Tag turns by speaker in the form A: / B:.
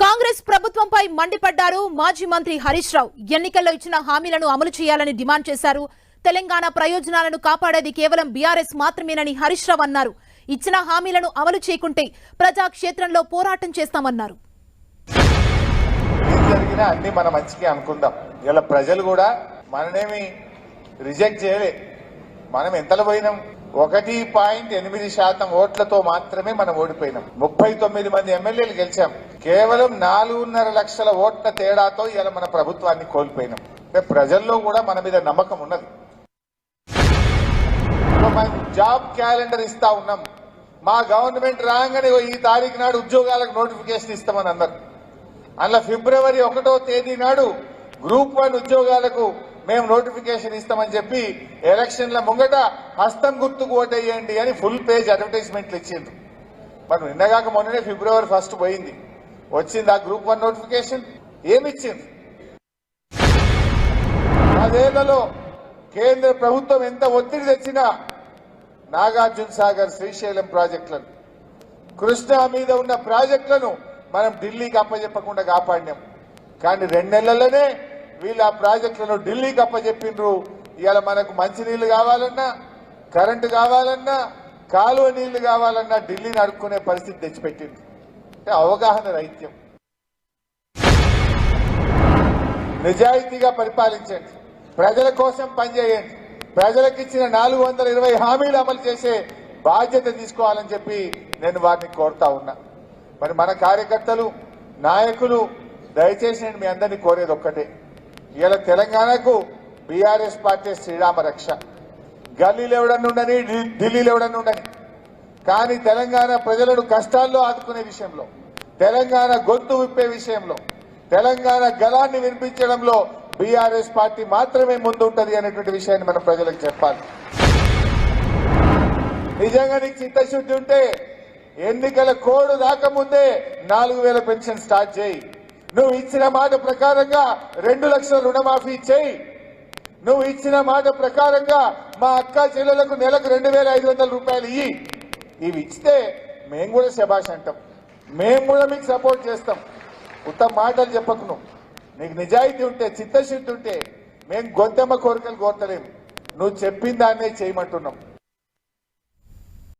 A: కాంగ్రెస్ ప్రభుత్వంపై మండిపడ్డారు మాజీ మంత్రి హరీష్ రావు. ఎన్నికల్లో ఇచ్చిన హామీలను అమలు చేయాలని డిమాండ్ చేశారు. తెలంగాణ ప్రయోజనాలను కాపాడేది కేవలం బీఆర్ఎస్ మాత్రమేనని హరీష్ రావు అన్నారు. ఇచ్చిన హామీలను అమలు చేయకుంటే ప్రజాక్షేత్రంలో పోరాటం చేస్తామన్నారు.
B: జరిగినా అన్ని మన అనుకుందాం. ఇలా ప్రజలు కూడా మననేమి రిజెక్ట్ చేయలే. మనం ఎంతలో పోయినాం? ఒకటి పాయింట్ ఎనిమిది శాతం ఓట్లతో మాత్రమే మనం ఓడిపోయినాం. ముప్పై తొమ్మిది మంది ఎమ్మెల్యేలు గెలిచాం. కేవలం నాలుగున్నర లక్షల ఓట్ల తేడాతో ఇలా మన ప్రభుత్వాన్ని కోల్పోయినాం. అంటే ప్రజల్లో కూడా మన మీద నమ్మకం ఉన్నది. మనం జాబ్ క్యాలెండర్ ఇస్తా ఉన్నాం. మా గవర్నమెంట్ రాగానే ఈ తారీఖు నాడు ఉద్యోగాలకు నోటిఫికేషన్ ఇస్తామని అన్నారు. అందులో ఫిబ్రవరి ఒకటో తేదీ నాడు గ్రూప్ వన్ ఉద్యోగాలకు మేము నోటిఫికేషన్ ఇస్తామని చెప్పి ఎలక్షన్ల ముంగట హస్తం గుర్తుకు ఓటేయండి అని ఫుల్ పేజ్ అడ్వర్టైజ్మెంట్లు ఇచ్చిండ్రు. మరి నిన్నగాక మొన్ననే ఫిబ్రవరి ఫస్ట్ పోయింది. వచ్చింది ఆ గ్రూప్ వన్ నోటిఫికేషన్? ఏమిచ్చింది? పదేళ్ళలో కేంద్ర ప్రభుత్వం ఎంత ఒత్తిడి తెచ్చినా నాగార్జున సాగర్ శ్రీశైలం ప్రాజెక్టులను కృష్ణా మీద ఉన్న ప్రాజెక్టులను మనం ఢిల్లీకి అప్పజెప్పకుండా కాపాడినాం. కానీ రెండు నెలల్లోనే వీళ్ళు ఆ ప్రాజెక్టులను ఢిల్లీకి అప్పజెప్పిండ్రు. ఇవాళ మనకు మంచినీళ్ళు కావాలన్నా కరెంటు కావాలన్నా కాలువ నీళ్ళు కావాలన్నా ఢిల్లీని అడుక్కునే పరిస్థితి తెచ్చిపెట్టింది అంటే అవగాహన రైత్యం నిజాయితీగా పరిపాలించండి. ప్రజల కోసం పనిచేయండి. ప్రజలకు ఇచ్చిన నాలుగు వందల ఇరవై హామీలు అమలు చేసే బాధ్యత తీసుకోవాలని చెప్పి నేను వారిని కోరుతా ఉన్నా. మరి మన కార్యకర్తలు నాయకులు దయచేసి నేను మీ అందరినీ కోరేది ఒక్కటే. ఇలా తెలంగాణకు బీఆర్ఎస్ పార్టీ శ్రీరామ రక్ష గల్లీలు ఎవడన్నా ఉండని ఢి- ఎవడన్నా ఉండని. కానీ తెలంగాణ ప్రజలను కష్టాల్లో ఆదుకునే విషయంలో తెలంగాణ గొంతు విప్పే విషయంలో తెలంగాణ గలాన్ని వినిపించడంలో బీఆర్ఎస్ పార్టీ మాత్రమే ముందు ఉంటది అనేటువంటి విషయాన్ని మనం ప్రజలకు చెప్పాలి. నిజంగా నీకు చిత్తశుద్ధి ఉంటే ఎన్నికల కోడ్ రాకముందే నాలుగు వేల పెన్షన్ స్టార్ట్ చేయి. నువ్వు ఇచ్చిన మాట ప్రకారంగా రెండు లక్షల రుణమాఫీ చేయి. నువ్వు ఇచ్చిన మాట ప్రకారంగా మా అక్క చెల్లెలకు నెలకు రెండు వేల ఐదు వందల రూపాయలు ఇయ్యి. ఇవి ఇస్తే మేము కూడా శభాష్ అంటాం. మేము కూడా మీకు సపోర్ట్ చేస్తాం. ఉత్తమ మాటలు చెప్పకు నువ్వు నీకు నిజాయితీ ఉంటే చిత్తశుద్ధి ఉంటే మేము గొంతెమ్మ కోరికలు కోరతలేము. నువ్వు చెప్పిన దాన్నే చేయమంటున్నాం.